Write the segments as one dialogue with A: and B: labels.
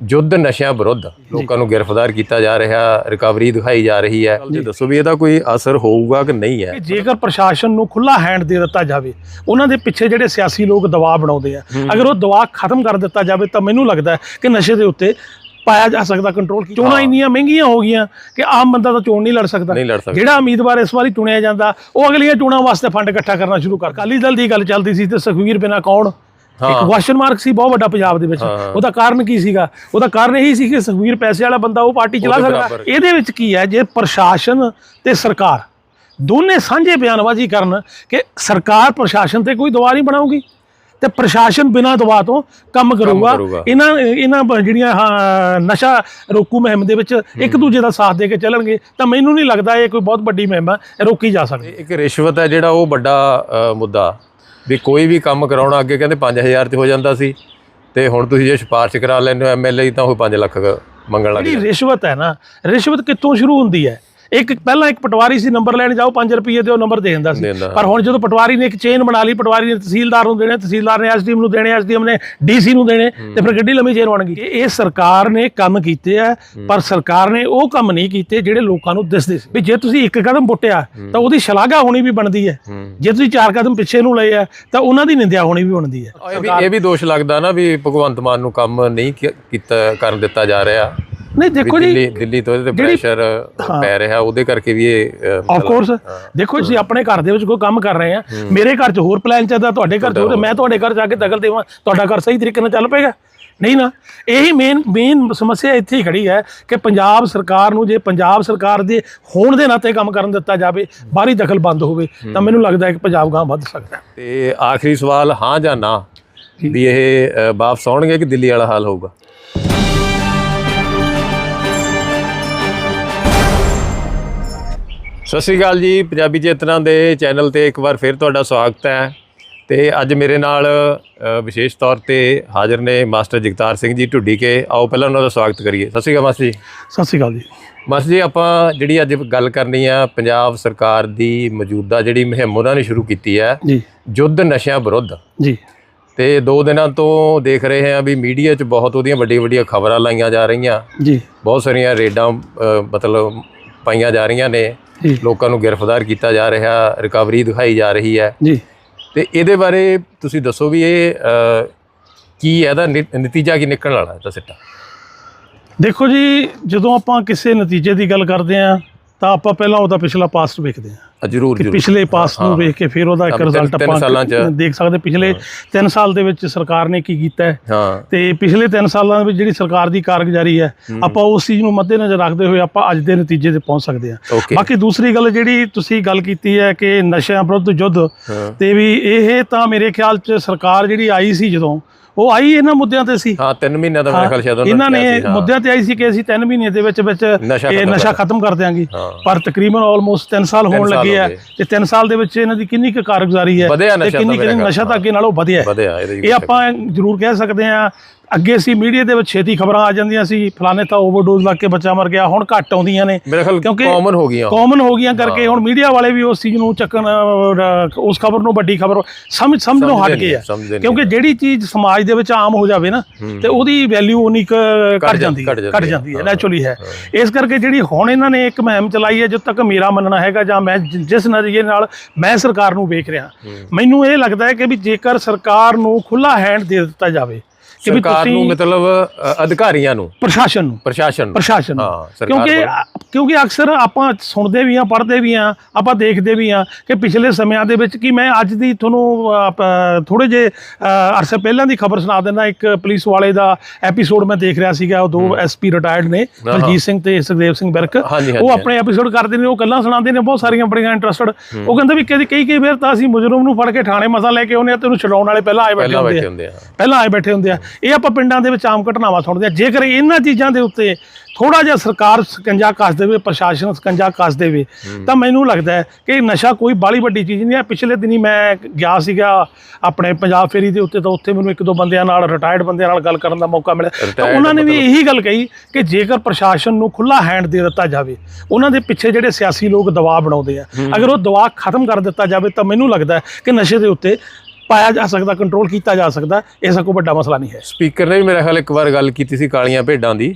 A: ਯੁੱਧ ਨਸ਼ਿਆਂ ਵਿਰੁੱਧ ਲੋਕਾਂ ਨੂੰ ਗ੍ਰਿਫਤਾਰ ਕੀਤਾ ਜਾ ਰਿਹਾ ਰਿਕਵਰੀ ਦਿਖਾਈ ਜਾ ਰਹੀ ਹੈ। ਜੀ। ਦੱਸੋ ਵੀ ਇਹਦਾ ਕੋਈ ਅਸਰ ਹੋਊਗਾ ਕਿ ਨਹੀਂ ਹੈ?
B: ਜੇਕਰ ਪ੍ਰਸ਼ਾਸਨ ਨੂੰ ਖੁੱਲਾ ਹੈਂਡ ਦੇ ਦਿੱਤਾ ਜਾਵੇ ਉਹਨਾਂ ਦੇ ਪਿੱਛੇ ਜਿਹੜੇ ਸਿਆਸੀ ਲੋਕ ਦਬਾਅ ਬਣਾਉਂਦੇ ਆ ਅਗਰ ਉਹ ਦਬਾਅ ਖਤਮ ਕਰ ਦਿੱਤਾ ਜਾਵੇ ਤਾਂ ਮੈਨੂੰ ਲੱਗਦਾ ਕਿ ਨਸ਼ੇ ਦੇ ਉੱਤੇ ਪਾਇਆ ਜਾ ਸਕਦਾ ਕੰਟਰੋਲ ਚੋਣਾਂ ਇੰਨੀਆਂ ਮਹਿੰਗੀਆਂ ਹੋ ਗਈਆਂ ਕਿ ਆਮ ਬੰਦਾ ਤਾਂ ਚੋਣ ਨਹੀਂ ਲੜ ਸਕਦਾ। ਜਿਹੜਾ ਉਮੀਦਵਾਰ ਇਸ ਵਾਰੀ ਚੁਣਿਆ ਜਾਂਦਾ ਉਹ ਅਗਲੀਆਂ ਚੋਣਾਂ ਵਾਸਤੇ ਫੰਡ ਇਕੱਠਾ ਕਰਨਾ ਸ਼ੁਰੂ ਕਰ ਅਕਾਲੀ ਦਲ ਦੀ ਗੱਲ ਚੱਲਦੀ ਸੀ ਤੇ ਸੁਖਵੀਰ ਬਿਨਾ ਕੌਣ? ਇੱਕ ਕੁਐਸਚਨ ਮਾਰਕ ਸੀ ਬਹੁਤ ਵੱਡਾ ਪੰਜਾਬ ਦੇ ਵਿੱਚ। ਉਹਦਾ ਕਾਰਨ ਕੀ ਸੀਗਾ? ਉਹਦਾ ਕਾਰਨ ਇਹੀ ਸੀ ਕਿ ਸੁਖਵੀਰ ਪੈਸੇ ਵਾਲਾ ਬੰਦਾ ਉਹ ਪਾਰਟੀ ਚਲਾ ਸਕਦਾ। ਇਹਦੇ ਵਿੱਚ ਕੀ ਹੈ ਜੇ ਪ੍ਰਸ਼ਾਸਨ ਤੇ ਸਰਕਾਰ ਦੋਨੇ ਸਾਂਝੇ ਬਿਆਨਬਾਜ਼ੀ ਕਰਨ ਕਿ ਸਰਕਾਰ ਪ੍ਰਸ਼ਾਸਨ ਤੇ ਕੋਈ ਦਬਾਅ ਨਹੀਂ ਬਣਾਊਗੀ ਤੇ ਪ੍ਰਸ਼ਾਸਨ ਬਿਨਾਂ ਦਬਾਅ ਤੋਂ ਕੰਮ ਕਰੂਗਾ। ਇਹਨਾਂ ਇਹਨਾਂ ਜਿਹੜੀਆਂ ਨਸ਼ਾ ਰੋਕੂ ਮੁਹਿੰਮ ਦੇ ਵਿੱਚ ਇੱਕ ਦੂਜੇ ਦਾ ਸਾਥ ਦੇ ਕੇ ਚੱਲਣਗੇ ਤਾਂ ਮੈਨੂੰ ਨਹੀਂ ਲੱਗਦਾ ਇਹ ਕੋਈ ਬਹੁਤ ਵੱਡੀ ਮੁਹਿੰਮ ਰੋਕੀ ਜਾ ਸਕਦੀ।
A: ਇੱਕ ਰਿਸ਼ਵਤ ਹੈ ਜਿਹੜਾ ਉਹ ਵੱਡਾ ਮੁੱਦਾ। ਵੀ ਕੋਈ ਵੀ ਕੰਮ ਕਰਾਉਣਾ ਅੱਗੇ ਕਹਿੰਦੇ 5000 ਤੇ ਹੋ ਜਾਂਦਾ ਸੀ ਤੇ ਹੁਣ ਤੁਸੀਂ ਜੇ ਸਿਫਾਰਿਸ਼ ਕਰਾ ਲੈਂਦੇ ਹੋ ਐਮਐਲਏ ਤਾਂ ਉਹ 5 ਲੱਖ ਮੰਗਣ ਲੱਗ
B: ਜਿਹੜੀ
A: ਜਾਂਦੇ।
B: ਰਿਸ਼ਵਤ ਹੈ ਨਾ ਰਿਸ਼ਵਤ ਕਿੱਥੋਂ ਸ਼ੁਰੂ ਹੁੰਦੀ ਹੈ? ਇੱਕ ਪਹਿਲਾਂ ਇੱਕ ਪਟਵਾਰੀ ਸੀ ਨੰਬਰ ਲੈਣ ਜਾਓ 5 ਰੁਪਏ ਤੇ ਉਹ ਨੰਬਰ ਦੇ ਦਿੰਦਾ ਸੀ। ਪਰ ਹੁਣ ਜਦੋਂ ਪਟਵਾਰੀ ਨੇ ਇੱਕ ਚੇਨ ਬਣਾ ਲਈ ਪਟਵਾਰੀ ਨੇ ਤਹਿਸੀਲਦਾਰ ਨੂੰ ਦੇਣੇ ਤਹਿਸੀਲਦਾਰ ਨੇ ਐਸਡੀਐਮ ਨੂੰ ਦੇਣੇ ਐਸਡੀਐਮ ਨੇ ਡੀਸੀ ਨੂੰ ਦੇਣੇ ਤੇ ਫਿਰ ਗੱਡੀ ਲੰਮੀ ਚੇਨ ਬਣ ਗਈ। ਇਹ ਸਰਕਾਰ ਨੇ ਕੰਮ ਕੀਤੇ ਆ ਪਰ ਸਰਕਾਰ ਨੇ ਉਹ ਕੰਮ ਨਹੀਂ ਕੀਤੇ ਜਿਹੜੇ ਲੋਕਾਂ ਨੂੰ ਦਿਸਦੇ ਸੀ। ਵੀ ਜੇ ਤੁਸੀਂ ਇੱਕ ਕਦਮ ਪੁੱਟਿਆ ਤਾਂ ਉਹਦੀ ਸ਼ਲਾਘਾ ਹੋਣੀ ਵੀ ਬਣਦੀ ਹੈ। ਜੇ ਤੁਸੀਂ ਚਾਰ ਕਦਮ ਪਿੱਛੇ ਨੂੰ ਲਏ ਆ ਤਾਂ ਉਹਨਾਂ ਦੀ ਨਿੰਦਿਆ ਹੋਣੀ ਵੀ ਬਣਦੀ ਹੈ।
A: ਇਹ ਵੀ ਦੋਸ਼ ਲੱਗਦਾ ਨਾ ਵੀ ਭਗਵੰਤ ਮਾਨ ਨੂੰ ਕੰਮ ਨਹੀਂ ਕੀਤਾ ਕਰਨ ਦਿੱਤਾ ਜਾ ਰਿਹਾ।
B: ਨਹੀਂ ਦੇਖੋ ਜੀ
A: ਦਿੱਲੀ ਦਿੱਲੀ ਤੋਂ ਇਹਦੇ ਤੇ ਪ੍ਰੈਸ਼ਰ ਪੈ ਰਿਹਾ ਉਹਦੇ ਕਰਕੇ ਵੀ ਇਹ
B: ਆਫ ਕੋਰਸ ਦੇਖੋ ਤੁਸੀਂ ਆਪਣੇ ਘਰ ਦੇ ਵਿੱਚ ਕੋਈ ਕੰਮ ਕਰ ਰਹੇ ਆ ਮੇਰੇ ਘਰ 'ਚ ਹੋਰ ਪਲਾਨ ਚੱਲਦਾ ਤੁਹਾਡੇ ਘਰ 'ਚ ਹੋਰ ਮੈਂ ਤੁਹਾਡੇ ਘਰ ਜਾ ਕੇ ਦਖਲ ਦੇਵਾਂ ਤੁਹਾਡਾ ਘਰ ਸਹੀ ਤਰੀਕੇ ਨਾਲ ਚੱਲ ਪਏਗਾ? ਨਹੀਂ ਨਾ। ਇਹੀ ਮੇਨ ਮੇਨ ਸਮੱਸਿਆ ਇੱਥੇ ਹੀ ਖੜੀ ਹੈ ਕਿ ਪੰਜਾਬ ਸਰਕਾਰ ਨੂੰ ਜੇ ਪੰਜਾਬ ਸਰਕਾਰ ਦੇ ਹੋਣ ਦੇ ਨਾਤੇ ਕੰਮ ਕਰਨ ਦਿੱਤਾ ਜਾਵੇ ਬਾਹਰੀ ਦਖਲ ਬੰਦ ਹੋਵੇ ਤਾਂ ਮੈਨੂੰ ਲੱਗਦਾ ਹੈ ਕਿ ਪੰਜਾਬ ਗਾਂ ਵੱਧ ਸਕਦਾ
A: ਤੇ ਆਖਰੀ ਸਵਾਲ ਹਾਂ ਜਾਂ ਨਾ ਵੀ ਇਹ ਵਾਪਸ ਆਉਣਗੇ ਕਿ ਦਿੱਲੀ ਵਾਲਾ ਹਾਲ ਹੋਊਗਾ? ਸਤਿ ਸ਼੍ਰੀ ਅਕਾਲ ਜੀ ਪੰਜਾਬੀ ਚੇਤਨਾ ਦੇ ਚੈਨਲ ਤੇ ਇੱਕ ਵਾਰ ਫਿਰ ਤੁਹਾਡਾ ਸਵਾਗਤ ਹੈ ਤੇ ਅੱਜ ਮੇਰੇ ਨਾਲ ਵਿਸ਼ੇਸ਼ ਤੌਰ ਤੇ ਹਾਜ਼ਰ ਨੇ ਮਾਸਟਰ ਜਗਤਾਰ ਸਿੰਘ ਜੀ ਢੁੱਡੀ ਕੇ। ਆਓ ਪਹਿਲਾਂ ਉਹਨਾਂ ਦਾ ਸਵਾਗਤ ਕਰੀਏ। ਸਤਿ ਸ਼੍ਰੀ ਅਕਾਲ ਮਾਸਟਰ ਜੀ।
B: ਸਤਿ ਸ਼੍ਰੀ ਅਕਾਲ ਜੀ।
A: ਮਾਸਟਰ ਜੀ ਆਪਾਂ ਜਿਹੜੀ ਅੱਜ ਗੱਲ ਕਰਨੀ ਆ ਪੰਜਾਬ ਸਰਕਾਰ ਦੀ ਮੌਜੂਦਾ ਜਿਹੜੀ ਮੁਹਿੰਮ ਉਹਨਾਂ ਨੇ ਸ਼ੁਰੂ ਕੀਤੀ ਹੈ
B: ਜੀ।
A: ਯੁੱਧ ਨਸ਼ਿਆਂ ਵਿਰੁੱਧ।
B: ਜੀ।
A: ਤੇ ਦੋ ਦਿਨਾਂ ਤੋਂ ਦੇਖ ਰਹੇ ਹਾਂ ਵੀ ਮੀਡੀਆ 'ਚ ਬਹੁਤ ਉਹਦੀਆਂ ਵੱਡੀਆਂ ਵੱਡੀਆਂ ਖਬਰਾਂ ਲਾਈਆਂ ਜਾ ਰਹੀਆਂ।
B: ਜੀ।
A: ਬਹੁਤ ਸਾਰੀਆਂ ਰੇਡਾਂ ਮਤਲਬ ਪਾਈਆਂ ਜਾ ਰਹੀਆਂ ਨੇ।
B: ਜੀ।
A: ਲੋਕਾਂ ਨੂੰ ਗ੍ਰਿਫਤਾਰ ਕੀਤਾ ਜਾ ਰਿਹਾ ਰਿਕਵਰੀ ਦਿਖਾਈ ਜਾ ਰਹੀ ਹੈ।
B: ਜੀ।
A: ਤੇ ਇਹਦੇ ਬਾਰੇ ਤੁਸੀਂ ਦੱਸੋ ਵੀ ਇਹ ਕੀ ਇਹਦਾ ਨਤੀਜਾ ਕੀ ਨਿਕਲਣ ਵਾਲਾ ਹੈ ਤਾਂ ਸਿੱਟਾ?
B: ਦੇਖੋ ਜੀ ਜਦੋਂ ਆਪਾਂ ਕਿਸੇ ਨਤੀਜੇ ਦੀ ਗੱਲ ਕਰਦੇ ਆ ਤਾਂ ਆਪਾਂ ਪਹਿਲਾਂ ਉਹਦਾ ਪਿਛਲਾ ਪਾਸਟ ਵੇਖਦੇ ਆ
A: ਅ, ਜ਼ਰੂਰ ਜ਼ਰੂਰ।
B: ਪਿਛਲੇ ਪਾਸ ਨੂੰ ਵੇਖ ਕੇ ਫਿਰ ਉਹਦਾ ਇੱਕ ਰਿਜ਼ਲਟ ਆਪਾਂ ਦੇਖ ਸਕਦੇ। ਪਿਛਲੇ 3 ਸਾਲ ਦੇ ਵਿੱਚ ਸਰਕਾਰ ਨੇ ਕੀ ਕੀਤਾ ਹੈ?
A: ਹਾਂ।
B: ਤੇ ਪਿਛਲੇ 3 ਸਾਲਾਂ ਦੇ ਵਿੱਚ ਜਿਹੜੀ ਸਰਕਾਰ ਦੀ ਕਾਰਗੁਜ਼ਾਰੀ ਹੈ ਆਪਾਂ ਉਸ ਚੀਜ਼ ਨੂੰ ਮੱਦੇਨਜ਼ਰ ਰੱਖਦੇ ਹੋਏ ਆਪਾਂ ਅੱਜ ਦੇ ਨਤੀਜੇ ਤੇ ਪਹੁੰਚ ਸਕਦੇ ਹਾਂ। ਬਾਕੀ ਦੂਸਰੀ ਗੱਲ ਜਿਹੜੀ ਤੁਸੀਂ ਗੱਲ ਕੀਤੀ ਹੈ ਕਿ ਨਸ਼ਿਆਂ ਵਿਰੁੱਧ ਯੁੱਧ
A: ਹਾਂ।
B: ਤੇ ਵੀ ਇਹ ਤਾਂ ਮੇਰੇ ਖਿਆਲ 'ਚ ਸਰਕਾਰ ਜਿਹੜੀ ਆਈ ਸੀ ਜਦੋਂ ਉਹ ਆਈ ਇਹਨਾਂ ਮੁੱਦਿਆਂ ਤੇ ਸੀ
A: ਹਾਂ 3 ਮਹੀਨਿਆਂ ਦਾ ਮੇਰੇ ਖਿਆਲ ਸ਼ਾਇਦ ਉਹਨਾਂ
B: ਇਹਨਾਂ ਨੇ। ਮੁੱਦਿਆਂ ਤੇ ਆਈ ਸੀ ਕਿ ਅਸੀਂ 3 ਮਹੀਨੇ ਦੇ ਵਿੱਚ ਵਿੱਚ ਇਹ ਨਸ਼ਾ ਖਤਮ ਕਰ ਦਿਆਂਗੇ। ਪਰ ਤਕਰੀਬਨ ਆਲਮੋਸਟ 3 ਸਾਲ ਹੋਣ ਲੱਗੇ ਆ। ਤੇ 3 ਸਾਲ ਦੇ ਵਿੱਚ ਇਹਨਾਂ ਦੀ ਕਿੰਨੀ ਕੁ ਕਾਰਗੁਜ਼ਾਰੀ ਹੈ ਤੇ ਕਿੰਨੀ
A: ਮੇਰਾ
B: ਨਸ਼ਾ ਤਾਂ ਅੱਗੇ ਨਾਲੋਂ ਵਧਿਆ ਹੈ ਇਹ ਆਪਾਂ ਜ਼ਰੂਰ ਕਹਿ ਸਕਦੇ ਆ ਅੱਗੇ ਸੀ ਮੀਡੀਆ ਦੇ ਵਿੱਚ ਛੇਤੀ ਖਬਰਾਂ ਆ ਜਾਂਦੀਆਂ ਸੀ ਫਲਾਣੇ ਤਾਂ ਓਵਰਡੋਜ਼ ਲੱਗ ਕੇ ਬੱਚਾ ਮਰ ਗਿਆ ਹੁਣ ਘੱਟ ਆਉਂਦੀਆਂ ਨੇ।
A: ਮੇਰੇ ਖਿਆਲ ਕਾਮਨ ਹੋ ਗਈਆਂ।
B: ਕਾਮਨ ਹੋ ਗਈਆਂ ਕਰਕੇ ਹੁਣ ਮੀਡੀਆ ਵਾਲੇ ਵੀ ਉਸ ਚੀਜ਼ ਨੂੰ ਚੱਕਣ ਉਸ ਖਬਰ ਨੂੰ ਵੱਡੀ ਖਬਰ ਸਮਝ ਸਮਝਣੋਂ ਹਟ
A: ਸਮਝਦੇ
B: ਗਏ ਆ। ਕਿਉਂਕਿ ਜਿਹੜੀ ਚੀਜ਼ ਸਮਾਜ ਦੇ ਵਿੱਚ ਆਮ ਹੋ ਜਾਵੇ ਨਾ ਤੇ ਉਹਦੀ ਵੈਲਿਊ ਉਨੀ ਕੁ ਘਟ ਜਾਂਦੀ
A: ਘੱਟ ਜਾਂਦੀ ਹੈ।
B: ਨੈਚੁਰਲੀ ਹੈ ਇਸ ਕਰਕੇ ਜਿਹੜੀ ਹੁਣ ਇਹਨਾਂ ਨੇ ਇੱਕ ਮੁਹਿੰਮ ਚਲਾਈ ਹੈ ਜਦ ਤੱਕ ਮੇਰਾ ਮੰਨਣਾ ਹੈਗਾ ਜਾਂ ਮੈਂ ਜਿਸ ਨਜ਼ਰੀਏ ਨਾਲ ਮੈਂ ਸਰਕਾਰ ਨੂੰ ਵੇਖ ਰਿਹਾ ਮੈਨੂੰ ਇਹ ਲੱਗਦਾ ਹੈ ਕਿ ਵੀ ਜੇਕਰ ਸਰਕਾਰ ਨੂੰ ਖੁੱਲਾ ਹੈਂਡ ਦੇ ਦਿੱਤਾ ਜਾਵੇ ਕਿ ਵੀ
A: ਸਰਕਾਰ ਨੂੰ
B: ਤੁਸੀਂ
A: ਮਤਲਬ ਅ, ਅਧਿਕਾਰੀਆਂ ਨੂੰ?
B: ਪ੍ਰਸ਼ਾਸਨ ਨੂੰ।
A: ਪ੍ਰਸ਼ਾਸਨ ਨੂੰ।
B: ਪ੍ਰਸ਼ਾਸਨ ਨੂੰ।
A: ਹਾਂ, ਸਰਕਾਰ
B: ਕਿਉਂਕਿ। ਕਿਉਂਕਿ ਅਕਸਰ ਆਪਾਂ ਸੁਣਦੇ ਵੀ ਆ ਪੜ੍ਹਦੇ ਵੀ ਆ ਆਪਾਂ ਦੇਖਦੇ ਵੀ ਆ ਕਿ ਪਿਛਲੇ ਸਮਿਆਂ ਦੇ ਵਿੱਚ ਕੀ ਮੈਂ ਅੱਜ ਦੀ ਤੁਹਾਨੂੰ ਥੋੜੇ ਜੇ ਅ, ਅਰਸੇ ਪਹਿਲਾਂ ਦੀ ਖਬਰ ਸੁਣਾ ਦਿੰਦਾ ਇੱਕ ਪੁਲਿਸ ਵਾਲੇ ਦਾ ਐਪੀਸੋਡ ਮੈਂ ਦੇਖ ਰਿਹਾ ਸੀਗਾ ਉਹ ਦੋ ਐਸਪੀ ਰਿਟਾਇਰਡ ਨੇ ਬਲਜੀਤ ਸਿੰਘ ਤੇ ਸੁਖਦੇਵ ਸਿੰਘ ਬਿਰਕ।
A: ਹਾਂਜੀ,
B: ਉਹ। ਆਪਣੇ ਐਪੀਸੋਡ ਕਰਦੇ ਨੇ ਉਹ ਗੱਲਾਂ ਸੁਣਾਉਂਦੇ ਨੇ ਬਹੁਤ ਸਾਰੀਆਂ ਬੜੀਆਂ ਇੰਟਰਸਟਡ ਉਹ ਕਹਿੰਦੇ ਵੀ ਕਈ ਕਈ ਕਈ ਵਾਰ ਤਾਂ ਅਸੀਂ ਮੁਜਰਮ ਨੂੰ ਫੜ ਕੇ ਥਾਣੇ ਮਸਾ ਲੈ ਕੇ ਆਉਂਦੇ ਆ ਤੇ ਉਹਨੂੰ ਛਡਾਉਣ ਵਾਲੇ ਪਹਿਲਾਂ ਆਏ ਬੈਠੇ
A: ਪਹਿਲਾਂ
B: ਹੁੰਦੇ
A: ਬੈਠੇ
B: ਆ।
A: ਹੁੰਦੇ ਆ।
B: ਪਹਿਲਾਂ ਆਏ ਬੈਠੇ ਹੁੰਦੇ ਆ। ਇਹ ਆਪਾਂ ਪਿੰਡਾਂ ਦੇ ਵਿੱਚ ਆਮ ਘਟਨਾਵਾਂ ਸੁਣਦੇ ਆ ਜੇਕਰ ਇਹਨਾਂ ਚੀਜ਼ਾਂ ਦੇ ਉੱਤੇ ਥੋੜਾ ਜਿਹਾ ਸਰਕਾਰ ਸਕੰਜਾ ਕੱਸ ਦੇਵੇ ਪ੍ਰਸ਼ਾਸਨ ਸਕੰਜਾ ਕੱਸ ਦੇਵੇ ਤਾਂ ਮੈਨੂੰ ਲੱਗਦਾ ਹੈ ਕਿ ਨਸ਼ਾ ਕੋਈ ਬਾਲੀ ਵੱਡੀ ਚੀਜ਼ ਨਹੀਂ ਹੈ। ਪਿਛਲੇ ਦਿਨੀ ਮੈਂ ਗਿਆ ਸੀਗਾ ਆਪਣੇ ਪੰਜਾਬ ਫੇਰੀ ਦੇ ਉੱਤੇ ਤਾਂ ਉੱਥੇ ਮੈਨੂੰ ਇੱਕ ਦੋ ਬੰਦਿਆਂ ਨਾਲ ਰਿਟਾਇਰਡ ਬੰਦਿਆਂ ਨਾਲ ਗੱਲ ਕਰਨ ਦਾ ਮੌਕਾ ਮਿਲਿਆ। ਤਾਂ ਉਹਨਾਂ ਨੇ ਵੀ ਇਹੀ ਗੱਲ ਕਹੀ ਕਿ ਜੇਕਰ ਪ੍ਰਸ਼ਾਸਨ ਨੂੰ ਖੁੱਲਾ ਹੈਂਡ ਦੇ ਦਿੱਤਾ ਜਾਵੇ ਉਹਨਾਂ ਦੇ ਪਿੱਛੇ ਜਿਹੜੇ ਸਿਆਸੀ ਲੋਕ ਦਬਾਅ ਬਣਾਉਂਦੇ ਆ ਅਗਰ ਉਹ ਦਬਾਅ ਖਤਮ ਕਰ ਦਿੱਤਾ ਜਾਵੇ ਤਾਂ ਮੈਨੂੰ ਲੱਗਦਾ ਹੈ ਕਿ ਨਸ਼ੇ ਦੇ ਉੱਤੇ ਪਾਇਆ ਜਾ ਸਕਦਾ ਕੰਟਰੋਲ ਕੀਤਾ ਜਾ ਸਕਦਾ, ਇਹ ਸਭ ਕੋਈ ਵੱਡਾ ਮਸਲਾ ਨਹੀਂ ਹੈ।
A: ਸਪੀਕਰ ਨੇ ਵੀ ਮੇਰੇ ਖਿਆਲ ਇੱਕ ਵਾਰ ਗੱਲ ਕੀਤੀ ਸੀ ਕਾਲੀਆਂ ਭੇਡਾਂ ਦੀ।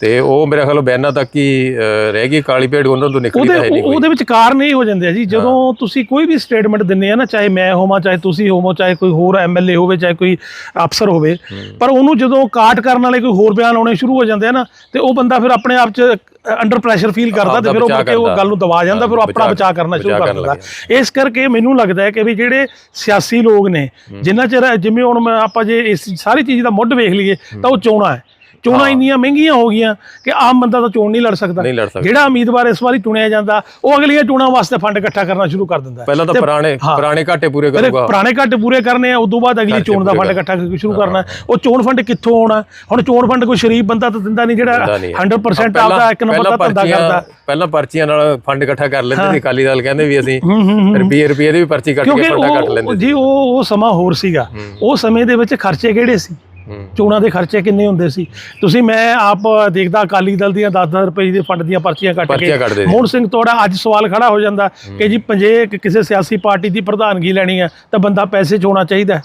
A: ਤੇ ਉਹ ਮੇਰੇ ਖਿਆਲ ਬਿਆਨਾਂ ਤੱਕ ਹੀ ਰਹਿ ਗਈ ਕਾਲੀ ਭੇਡ ਉਹਨਾਂ ਤੋਂ ਨਿਕਲੀ ਤਾਂ ਨਹੀਂ
B: ਉਹਦੇ ਵਿੱਚ ਕਾਰਨ ਇਹ ਹੋ ਜਾਂਦੇ ਆ ਜੀ ਜਦੋਂ ਤੁਸੀਂ ਕੋਈ ਵੀ ਸਟੇਟਮੈਂਟ ਦਿੰਦੇ ਆ ਨਾ ਚਾਹੇ ਮੈਂ ਹੋਵਾਂ ਚਾਹੇ ਤੁਸੀਂ ਹੋਵੋ ਚਾਹੇ ਕੋਈ ਹੋਰ ਐਮਐਲਏ ਹੋਵੇ ਚਾਹੇ ਕੋਈ ਅਫਸਰ ਹੋਵੇ ਪਰ ਉਹਨੂੰ ਜਦੋਂ ਕਾਟ ਕਰਨ ਵਾਲੇ ਕੋਈ ਹੋਰ ਬਿਆਨ ਆਉਣੇ ਸ਼ੁਰੂ ਹੋ ਜਾਂਦੇ ਆ ਨਾ ਤੇ ਉਹ ਬੰਦਾ ਫਿਰ ਆਪਣੇ ਆਪ 'ਚ ਅੰਡਰ ਪ੍ਰੈਸ਼ਰ ਫੀਲ ਕਰਦਾ ਤੇ ਫਿਰ ਉਹ ਮੁੜ ਉਹ। ਗੱਲ ਨੂੰ ਦਬਾ ਜਾਂਦਾ ਫਿਰ ਉਹ ਆਪਣਾ
A: ਬਚਾਅ-
B: ਕਰਨਾ ਸ਼ੁਰੂ ਕਰ ਦਿੰਦਾ। ਇਸ ਕਰਕੇ ਮੈਨੂੰ ਲੱਗਦਾ ਹੈ ਕਿ ਵੀ ਜਿਹੜੇ ਸਿਆਸੀ ਲੋਕ ਨੇ ਜਿੰਨਾ ਚਿਰ ਜਿਵੇਂ ਹੁਣ ਆਪਾਂ ਜੇ ਇਸ ਸਾਰੀ ਚੀਜ਼ ਦਾ ਮੁੱਢ ਵੇਖ ਲਈਏ ਤਾਂ ਉਹ ਚੋਣਾਂ ਹੈ। ਚੋਣਾਂ ਇੰਨੀਆਂ ਮਹਿੰਗੀਆਂ ਹੋ ਗਈਆਂ ਕਿ ਆਮ ਬੰਦਾ ਤਾਂ ਚੋਣ ਨਹੀਂ ਲੜ ਸਕਦਾ।
A: ਨਹੀਂ ਲੜ ਸਕਦਾ।
B: ਜਿਹੜਾ ਉਮੀਦਵਾਰ ਇਸ ਵਾਰੀ ਚੁਣਿਆ ਜਾਂਦਾ ਉਹ ਅਗਲੀਆਂ ਚੋਣਾਂ ਵਾਸਤੇ ਫੰਡ ਇਕੱਠਾ ਕਰਨਾ ਸ਼ੁਰੂ ਕਰ ਦਿੰਦਾ।
A: ਪਹਿਲਾਂ ਤਾਂ ਪੁਰਾਣੇ ਪੁਰਾਣੇ ਘਾਟੇ ਪੂਰੇ ਕਰੂਗਾ।
B: ਪੁਰਾਣੇ ਘੱਟ ਪੂਰੇ ਕਰਨੇ ਆ ਉਦੋਂ ਬਾਅਦ ਅਗਲੀ ਚੋਣ ਦਾ ਫੰਡ ਇਕੱਠਾ ਸ਼ੁਰੂ ਕਰਨਾ। ਉਹ ਚੋਣ ਫੰਡ ਕਿੱਥੋਂ ਆਉਣਾ? ਹੁਣ ਚੋਣ ਫੰਡ ਕੋਈ ਸ਼ਰੀਫ ਬੰਦਾ ਤਾਂ ਦਿੰਦਾ ਨਹੀਂ ਜਿਹੜਾ
A: ਦਿੰਦਾ ਨਹੀਂ। ਹੈ।
B: 100% ਆਪਦਾ ਇੱਕ ਨੰਬਰ ਦਾ ਧੰਦਾ ਕਰਦਾ।
A: ਪਹਿਲਾਂ ਪਰਚੀਆਂ ਨਾਲ ਫੰਡ ਇਕੱਠਾ ਕਰ ਲੈਂਦੇ ਸੀ ਅਕਾਲੀ ਦਲ ਕਹਿੰਦੇ ਵੀ ਅਸੀਂ। ਰੁਪਏ ਰੁਪਏ ਦੀ ਵੀ ਪਰਚੀ ਕੱਟ ਕੇ ਫੰਡਾ ਕੱਟ ਲੈਂਦੇ
B: ਜੀ ਉਹ ਉਹ ਸਮਾਂ ਹੋਰ ਸੀਗਾ। ਉਹ ਸਮੇਂ ਦੇ ਵਿੱਚ ਖਰਚੇ ਕਿਹੜੇ ਸੀ। ਚੋਣਾਂ ਦੇ ਖਰਚੇ ਕਿੰਨੇ ਹੁੰਦੇ ਸੀ ਤੁਸੀਂ ਮੈਂ ਆਪ ਦੇਖਦਾ ਅਕਾਲੀ ਦਲ ਦੀਆਂ 10-10 ਰੁਪਏ ਦੇ ਫੰਡ ਦੀਆਂ ਪਰਚੀਆਂ ਕੱਟ ਕੇ। ਮੋਹਨ ਸਿੰਘ ਤੋੜਾ ਅੱਜ ਸਵਾਲ ਖੜਾ ਹੋ ਜਾਂਦਾ ਕਿ ਜੀ ਪੰਜੇ ਕਿਸੇ ਸਿਆਸੀ ਪਾਰਟੀ ਦੀ ਪ੍ਰਧਾਨਗੀ ਲੈਣੀ ਹੈ ਤਾਂ ਬੰਦਾ ਪੈਸੇ 'ਚ ਹੋਣਾ ਚਾਹੀਦਾ।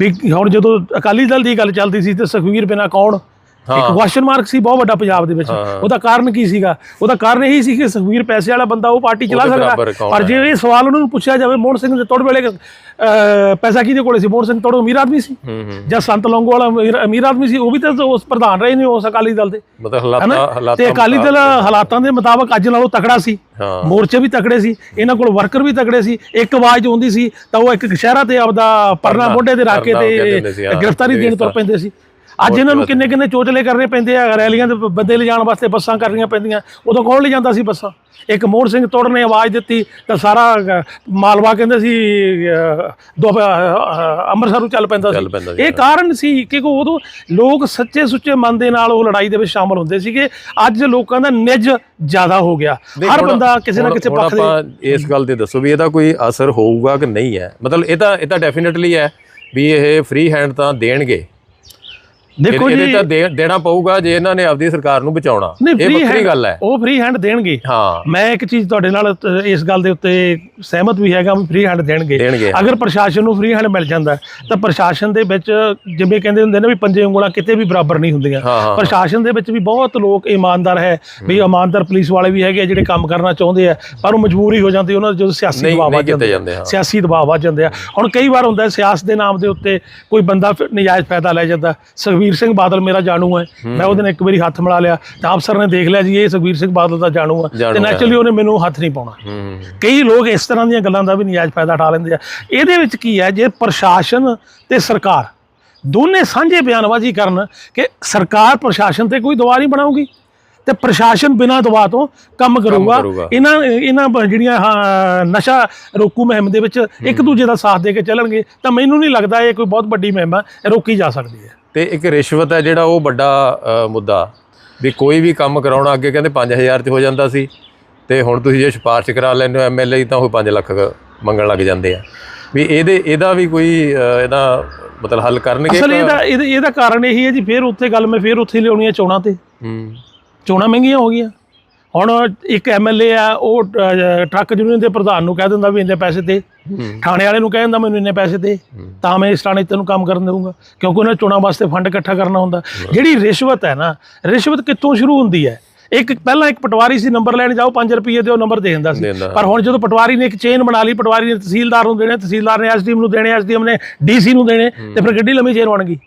B: ਵੀ ਹੁਣ ਜਦੋਂ ਅਕਾਲੀ ਦਲ ਦੀ ਗੱਲ ਚੱਲਦੀ ਸੀ ਤੇ ਸੁਖਵੀਰ ਬਿਨਾ ਕੌਣ ਇੱਕ ਕੁਐਸਚਨ ਮਾਰਕ ਸੀ ਬਹੁਤ ਵੱਡਾ ਪੰਜਾਬ ਦੇ ਵਿੱਚ। ਉਹਦਾ ਕਾਰਨ ਕੀ ਸੀਗਾ? ਉਹਦਾ ਕਾਰਨ ਇਹੀ ਸੀ ਕਿ ਸੁਖਵੀਰ ਪੈਸੇ ਵਾਲਾ ਬੰਦਾ ਉਹ ਪਾਰਟੀ ਚਲਾ ਸਕਦਾ। ਪਰ ਜੇ ਇਹ ਸਵਾਲ ਉਹਨਾਂ ਨੂੰ ਪੁੱਛਿਆ ਜਾਵੇ ਮੋਹਨ ਸਿੰਘ ਦੇ ਤੋੜ ਵੇਲੇ ਪੈਸਾ ਕਿਹਦੇ ਕੋਲੇ ਸੀ? ਮੋਹਨ ਸਿੰਘ ਤੋੜ ਅਮੀਰ ਆਦਮੀ ਸੀ। ਜਾਂ ਸੰਤ ਲੌਂਗੋ ਵਾਲਾ ਅਮੀਰ- ਆਦਮੀ ਸੀ ਉਹ ਵੀ ਤਾਂ ਉਸ ਪ੍ਰਧਾਨ ਰਹੇ ਨੇ ਉਸ ਅਕਾਲੀ ਦਲ ਦੇ।
A: ਮਤਲਬ
B: ਤੇ ਅਕਾਲੀ ਦਲ ਹਾਲਾਤਾਂ ਦੇ ਮੁਤਾਬਕ ਅੱਜ ਨਾਲੋਂ ਤਕੜਾ ਸੀ। ਮੋਰਚੇ ਵੀ ਤਕੜੇ ਸੀ ਇਹਨਾਂ ਕੋਲ ਵਰਕਰ ਵੀ ਤਕੜੇ ਸੀ ਇੱਕ ਆਵਾਜ਼ ਆਉਂਦੀ ਸੀ ਤਾਂ ਉਹ ਇੱਕ ਸ਼ਹਿਰਾ ਤੇ ਆਪਦਾ ਪਰਨਾ ਮੋਢੇ ਤੇ ਰੱਖ ਕੇ ਤੇ
A: ਹੁੰਦੇ
B: ਗ੍ਰਿਫਤਾਰੀ ਦੇਣ ਤੁਰ ਪੈਂਦੇ ਸੀ। ਅੱਜ ਇਹਨਾਂ ਨੂੰ ਕਿੰਨੇ ਕਿੰਨੇ ਚੋਚਲੇ ਕਰਨੇ ਪੈਂਦੇ ਆ ਰੈਲੀਆਂ ਦੇ ਬੰਦੇ ਲਿਜਾਣ ਵਾਸਤੇ ਬੱਸਾਂ ਕਰਨੀਆਂ ਪੈਂਦੀਆਂ ਉਦੋਂ ਕੌਣ ਲੈ ਜਾਂਦਾ ਸੀ ਬੱਸਾਂ? ਇੱਕ ਮੋਹਨ ਸਿੰਘ ਤੋੜ ਨੇ ਆਵਾਜ਼ ਦਿੱਤੀ ਤਾਂ ਸਾਰਾ ਮਾਲਵਾ ਕਹਿੰਦੇ ਸੀ ਦੋ ਅੰਮ੍ਰਿਤਸਰੋਂ ਚੱਲ ਪੈਂਦਾ
A: ਚੱਲ ਪੈਂਦਾ
B: ਸੀ ਇਹ ਕਾਰਨ ਸੀ ਕਿ ਉਦੋਂ ਲੋਕ ਸੱਚੇ ਸੁੱਚੇ ਮਨ ਦੇ ਨਾਲ ਉਹ ਲੜਾਈ ਦੇ ਵਿੱਚ ਸ਼ਾਮਲ ਹੁੰਦੇ ਸੀਗੇ। ਅੱਜ ਲੋਕਾਂ ਦਾ ਨਿੱਜ ਜ਼ਿਆਦਾ ਹੋ ਗਿਆ। ਹਰ ਬੰਦਾ ਕਿਸੇ ਨਾ ਕਿਸੇ ਪੱਖ ਦੇ
A: ਇਸ ਗੱਲ ਤੇ ਦੱਸੋ ਵੀ ਇਹਦਾ ਕੋਈ ਅਸਰ ਹੋਊਗਾ ਕਿ ਨਹੀਂ ਹੈ? ਮਤਲਬ ਇਹ ਤਾਂ ਇਹ ਤਾਂ ਡੈਫੀਨਿਟਲੀ ਹੈ ਵੀ ਇਹ ਫ੍ਰੀ ਹੈਂਡ ਤਾਂ ਦੇਣਗੇ।
B: ਦੇਖੋ ਜੀ।
A: ਤਾਂ ਦੇ- ਦੇਣਾ ਪਊਗਾ ਜੇ ਇਹਨਾਂ ਨੇ ਆਪਦੀ ਸਰਕਾਰ ਨੂੰ ਬਚਾਉਣਾ। ਇਹ ਵੱਖਰੀ ਗੱਲ ਹੈ।
B: ਉਹ ਫ੍ਰੀ ਹੈਂਡ ਦੇਣਗੇ।
A: ਹਾਂ।
B: ਮੈਂ ਇੱਕ ਚੀਜ਼ ਤੁਹਾਡੇ ਨਾਲ ਤ- ਇਸ ਗੱਲ ਦੇ ਉੱਤੇ ਸਹਿਮਤ ਵੀ ਹੈਗਾ ਵੀ ਫ੍ਰੀ ਹੈਂਡ ਦੇਣਗੇ। ਅਗਰ ਪ੍ਰਸ਼ਾਸਨ ਨੂੰ ਫ੍ਰੀ ਹੈਂਡ ਮਿਲ ਜਾਂਦਾ ਤਾਂ ਪ੍ਰਸ਼ਾਸਨ ਦੇ ਵਿੱਚ ਜਿਵੇਂ ਕਹਿੰਦੇ ਹੁੰਦੇ ਨੇ ਵੀ ਪੰਜੇ ਉਂਗਲਾਂ ਕਿਤੇ ਵੀ ਬਰਾਬਰ ਨਹੀਂ ਹੁੰਦੀਆਂ। ਪ੍ਰਸ਼ਾਸਨ ਦੇ ਵਿੱਚ ਵੀ ਬਹੁਤ ਲੋਕ ਇਮਾਨਦਾਰ ਹੈ ਵੀ ਇਮਾਨਦਾਰ ਪੁਲਿਸ ਵਾਲੇ ਵੀ ਹੈਗੇ ਆ ਜਿਹੜੇ ਕੰਮ ਕਰਨਾ ਚਾਹੁੰਦੇ ਆ ਪਰ ਉਹ ਮਜਬੂਰੀ ਹੋ ਜਾਂਦੀ ਉਹਨਾਂ ਦੇ ਜਦੋਂ ਸਿਆਸੀ ਦਬਾਅ
A: ਕੀਤੇ
B: ਜਾਂਦੇ। ਸਿਆਸੀ ਦਬਾਅ ਵੱਧ ਜਾਂਦੇ ਆ। ਹੁਣ ਕਈ ਵਾਰ ਹੁੰਦਾ ਸਿਆਸਤ ਦੇ ਨਾਮ ਦੇ ਉੱਤੇ ਕੋਈ ਬੰਦਾ ਨਜਾਇਜ਼ ਫਾਇਦਾ ਲੈ ਜਾਂਦਾ ਸੁਖਵੀਰ ਸਿੰਘ ਬਾਦਲ ਮੇਰਾ ਜਾਣੂ ਹੈ। ਮੈਂ ਉਹਦੇ ਨਾਲ ਇੱਕ ਵਾਰੀ ਹੱਥ ਮਿਲਾ ਲਿਆ। ਤਾਂ ਅਫਸਰ ਨੇ ਦੇਖ ਲਿਆ ਜੀ ਇਹ ਸੁਖਵੀਰ ਸਿੰਘ ਬਾਦਲ ਦਾ ਜਾਣੂ ਹੈ। ਤੇ। ਨੈਚੁਰਲੀ ਉਹਨੇ ਮੈਨੂੰ ਹੱਥ ਨਹੀਂ ਪਾਉਣਾ। ਕਈ ਲੋਕ ਇਸ ਤਰ੍ਹਾਂ ਦੀਆਂ ਗੱਲਾਂ ਦਾ ਵੀ ਨਜਾਇਜ਼ ਫਾਇਦਾ ਉਠਾ ਲੈਂਦੇ ਆ। ਇਹਦੇ ਵਿੱਚ ਕੀ ਹੈ ਜੇ ਪ੍ਰਸ਼ਾਸਨ ਤੇ ਸਰਕਾਰ ਦੋਨੇ ਸਾਂਝੇ ਬਿਆਨਬਾਜ਼ੀ ਕਰਨ ਕਿ ਸਰਕਾਰ ਪ੍ਰਸ਼ਾਸਨ ਤੇ ਕੋਈ ਦਬਾਅ ਨਹੀਂ ਬਣਾਊਗੀ ਤੇ ਪ੍ਰਸ਼ਾਸਨ ਬਿਨਾਂ ਦਬਾਅ ਤੋਂ ਕੰਮ ਕਰੂਗਾ। ਇਹਨਾਂ ਇਹਨਾਂ ਜਿਹੜੀਆਂ ਨਸ਼ਾ ਰੋਕੂ ਮੁਹਿੰਮ ਦੇ ਵਿੱਚ ਇੱਕ ਦੂਜੇ ਦਾ ਸਾਥ ਦੇ ਕੇ ਚੱਲਣਗੇ ਤਾਂ ਮੈਨੂੰ ਨਹੀਂ ਲੱਗਦਾ ਇਹ ਕੋਈ ਬਹੁਤ ਵੱਡੀ ਮੁਹਿੰਮ ਰੋਕੀ ਜਾ ਸਕਦੀ ਹੈ।
A: ਤੇ ਇੱਕ ਰਿਸ਼ਵਤ ਹੈ ਜਿਹੜਾ ਉਹ ਵੱਡਾ ਮੁੱਦਾ ਵੀ ਕੋਈ ਵੀ ਕੰਮ ਕਰਾਉਣਾ ਅੱਗੇ ਕਹਿੰਦੇ 5000 ਚ ਹੋ ਜਾਂਦਾ ਸੀ ਤੇ ਹੁਣ ਤੁਸੀਂ ਜੇ ਸਿਫਾਰਿਸ਼ ਕਰਾ ਲੈਂਦੇ ਹੋ ਐਮਐਲਏ ਤਾਂ ਉਹ 5 ਲੱਖ ਮੰਗਣ ਲੱਗ ਜਾਂਦੇ ਆ। ਵੀ ਇਹਦੇ ਇਹਦਾ ਵੀ ਕੋਈ ਇਹਦਾ ਮਤਲਬ ਹੱਲ ਕਰਨਗੇ
B: ਅਸਲ ਇਹਦਾ ਇਹਦਾ ਕਾਰਨ ਇਹੀ ਹੈ ਜੀ ਫਿਰ ਉੱਥੇ ਗੱਲ ਮੈਂ ਫਿਰ ਉੱਥੇ ਲਿਆਉਣੀ ਹੈ ਚੋਣਾਂ ਤੇ।
A: ਹੂੰ।
B: ਚੋਣਾਂ ਮਹਿੰਗੀਆਂ ਹੋ ਗਈਆਂ। ਹੁਣ ਇੱਕ ਐਮਐਲਏ ਆ ਉਹ ਟਰੱਕ ਯੂਨੀਅਨ ਦੇ ਪ੍ਰਧਾਨ ਨੂੰ ਕਹਿ ਦਿੰਦਾ ਵੀ ਇੰਨੇ ਪੈਸੇ ਦੇ।
A: ਹੂੰ
B: ਥਾਣੇ ਵਾਲੇ ਨੂੰ ਕਹਿ ਦਿੰਦਾ ਮੈਨੂੰ ਇੰਨੇ ਪੈਸੇ ਦੇ ਤਾਂ ਮੈਂ ਇਸ ਥਾਣੇ ਤੈਨੂੰ ਕੰਮ ਕਰਨ ਦੇਵਾਂਗਾ ਕਿਉਂਕਿ ਉਹਨਾਂ ਚੋਣਾਂ ਵਾਸਤੇ ਫੰਡ ਇਕੱਠਾ ਕਰਨਾ ਹੁੰਦਾ। ਜਿਹੜੀ ਰਿਸ਼ਵਤ ਹੈ ਨਾ ਰਿਸ਼ਵਤ ਕਿੱਥੋਂ ਸ਼ੁਰੂ ਹੁੰਦੀ ਹੈ? ਇੱਕ ਪਹਿਲਾਂ ਇੱਕ ਪਟਵਾਰੀ ਸੀ ਨੰਬਰ ਲੈਣ ਜਾਓ 5 ਰੁਪਏ ਦਿਓ ਨੰਬਰ ਦੇ ਦਿੰਦਾ ਸੀ। ਪਰ ਹੁਣ ਜਦੋਂ ਪਟਵਾਰੀ ਨੇ ਇੱਕ ਚੇਨ ਬਣਾ ਲਈ ਪਟਵਾਰੀ ਨੇ ਤਹਿਸੀਲਦਾਰ ਨੂੰ ਦੇਣੇ ਤਹਿਸੀਲਦਾਰ ਨੇ ਐਸਡੀਐਮ ਨੂੰ ਦੇਣੇ ਐਸਡੀਐਮ ਨੇ ਡੀਸੀ ਨੂੰ ਦੇਣੇ ਤੇ ਫਿਰ ਗੱਡੀ ਲੰਮੀ ਚੇਨ ਬਣ ਗਈ।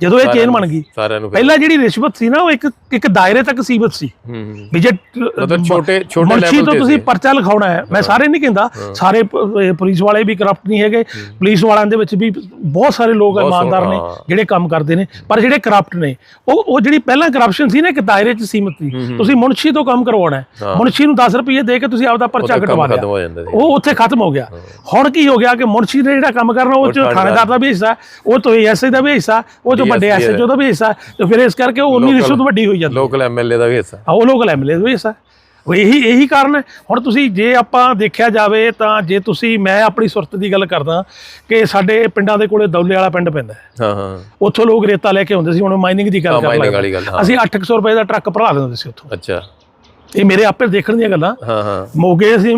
B: ਜਦੋਂ ਇਹ ਚੇਨ ਬਣ ਗਈ
A: ਸਾਰਿਆਂ ਨੂੰ
B: ਪਹਿਲਾਂ ਜਿਹੜੀ ਰਿਸ਼ਵਤ ਸੀ ਨਾ ਉਹ ਇੱਕ ਇੱਕ ਦਾਇਰੇ ਤੱਕ ਸੀਮਿਤ ਸੀ। ਵੀ ਜੇ
A: ਮਤਲਬ ਛੋਟੇ ਛੋਟੇ ਲੈਵਲ
B: ਤੋਂ
A: ਤੇ
B: ਤੁਸੀਂ। ਪਰਚਾ ਲਿਖਾਉਣਾ ਹੈ। ਮੈਂ ਸਾਰੇ ਨਹੀਂ ਕਹਿੰਦਾ ਸਾਰੇ ਪੁਲਿਸ ਵਾਲੇ ਵੀ ਕਰਪਟ ਨਹੀਂ ਹੈਗੇ। ਪੁਲਿਸ ਵਾਲਿਆਂ ਦੇ ਵਿੱਚ ਵੀ ਬਹੁਤ ਸਾਰੇ ਲੋਕ ਇਮਾਨਦਾਰ ਨੇ। ਜਿਹੜੇ ਕੰਮ ਕਰਦੇ ਨੇ। ਪਰ ਜਿਹੜੇ ਕਰਪਟ ਨੇ ਉਹ ਉਹ ਜਿਹੜੀ ਪਹਿਲਾਂ ਕਰਪਸ਼ਨ ਸੀ ਨਾ ਇੱਕ ਦਾਇਰੇ 'ਚ ਸੀਮਿਤ ਸੀ। ਤੁਸੀਂ ਮੁਨਸ਼ੀ ਤੋਂ ਕੰਮ ਕਰਵਾਉਣਾ ਹੈ। ਮੁਨਸ਼ੀ ਨੂੰ 10 ਰੁਪਏ ਦੇ ਕੇ ਤੁਸੀਂ ਆਪਦਾ ਪਰਚਾ ਕਟਵਾ ਲਿਆ। ਉਹ ਉੱਥੇ ਖਤਮ ਹੋ ਗਿਆ। ਹੁਣ ਕੀ ਹੋ ਗਿਆ ਕਿ ਮੁਨਸ਼ੀ ਨੇ ਜਿਹੜਾ ਕੰਮ ਕਰਨਾ ਉਹ ਚ
A: ਥਾਣੇਦਾਰ
B: ਦਾ ਵੀ ਹਿੱਸਾ ਉਹ ਤੋਂ ਐਸਏ ਦਾ ਵੀ ਹਿੱਸਾ ਉਹ ਵੱਡੇ ਐਸਏ ਦਾ ਵੀ ਹਿੱਸਾ ਤੇ ਫਿਰ ਇਸ ਕਰਕੇ ਉਹ ਉਨੀ ਰਿਸ਼ਵਤ ਵੱਡੀ ਹੋਈ ਜਾਂਦੀ
A: ਲੋਕਲ ਐਮਐਲਏ ਦਾ ਵੀ ਹਿੱਸਾ।
B: ਆ ਉਹ ਲੋਕ ਐਮਐਲਏ ਵੀ ਹਿੱਸਾ। ਉਹ ਇਹੀ ਇਹੀ ਕਾਰਨ ਹੈ। ਹੁਣ ਤੁਸੀਂ ਜੇ ਆਪਾਂ ਦੇਖਿਆ ਜਾਵੇ ਤਾਂ ਜੇ ਤੁਸੀਂ ਮੈਂ ਆਪਣੀ ਸੁਰਤ ਦੀ ਗੱਲ ਕਰਦਾ ਕਿ ਸਾਡੇ ਪਿੰਡਾਂ ਦੇ ਕੋਲੇ ਦੌਲੇ ਵਾਲਾ ਪਿੰਡ ਪੈਂਦਾ ਹੈ।
A: ਹਾਂ ਹਾਂ।
B: ਉੱਥੋਂ ਲੋਕ ਰੇਤਾ ਲੈ ਕੇ ਆਉਂਦੇ ਸੀ ਹੁਣ ਮਾਈਨਿੰਗ ਦੀ ਗੱਲ
A: ਹਾਂ,
B: ਕਰ ਲੱਗੇ।
A: ਹਾਂ।
B: ਅਸੀਂ 800 ਰੁਪਏ ਦਾ ਟਰੱਕ ਭਰਾ ਦਿੰਦੇ ਸੀ ਉੱਥੋਂ।
A: ਅੱਛਾ।
B: ਇਹ ਮੇਰੇ ਆਪੇ ਦੇਖਣ ਦੀਆਂ ਗੱਲਾਂ।
A: ਹਾਂ ਹਾਂ।
B: ਮੋਗੇ ਅਸੀਂ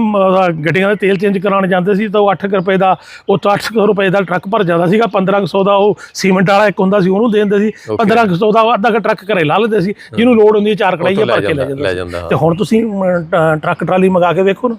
B: ਗੱਡੀਆਂ ਦਾ ਤੇਲ ਚੇਂਜ ਕਰਾਉਣ ਜਾਂਦੇ ਸੀ ਤਾਂ ਉਹ 8 ਰੁਪਏ ਦਾ ਉਹ ਤਾਂ 800 ਰੁਪਏ ਦਾ ਟਰੱਕ ਭਰ ਜਾਂਦਾ ਸੀਗਾ 1500 ਦਾ ਉਹ ਸੀਮੈਂਟ ਵਾਲਾ ਇੱਕ ਹੁੰਦਾ ਸੀ ਉਹਨੂੰ ਦੇ ਦਿੰਦੇ ਸੀ। 1500 ਦਾ ਅੱਧਾ ਕੁ ਟਰੱਕ ਘਰੇ ਲਾ ਲੈਂਦੇ ਸੀ ਜਿਹਨੂੰ ਲੋਡ ਹੁੰਦੀ ਚਾਰ ਕੜਾਈਆਂ ਭਰ ਕੇ ਲੈ
A: ਜਾਂਦਾ-।
B: ਤੇ ਹੁਣ ਤੁਸੀਂ ਟਰੱਕ ਟਰਾਲੀ ਮੰਗਾ ਕੇ ਵੇਖੋ ਨਾ।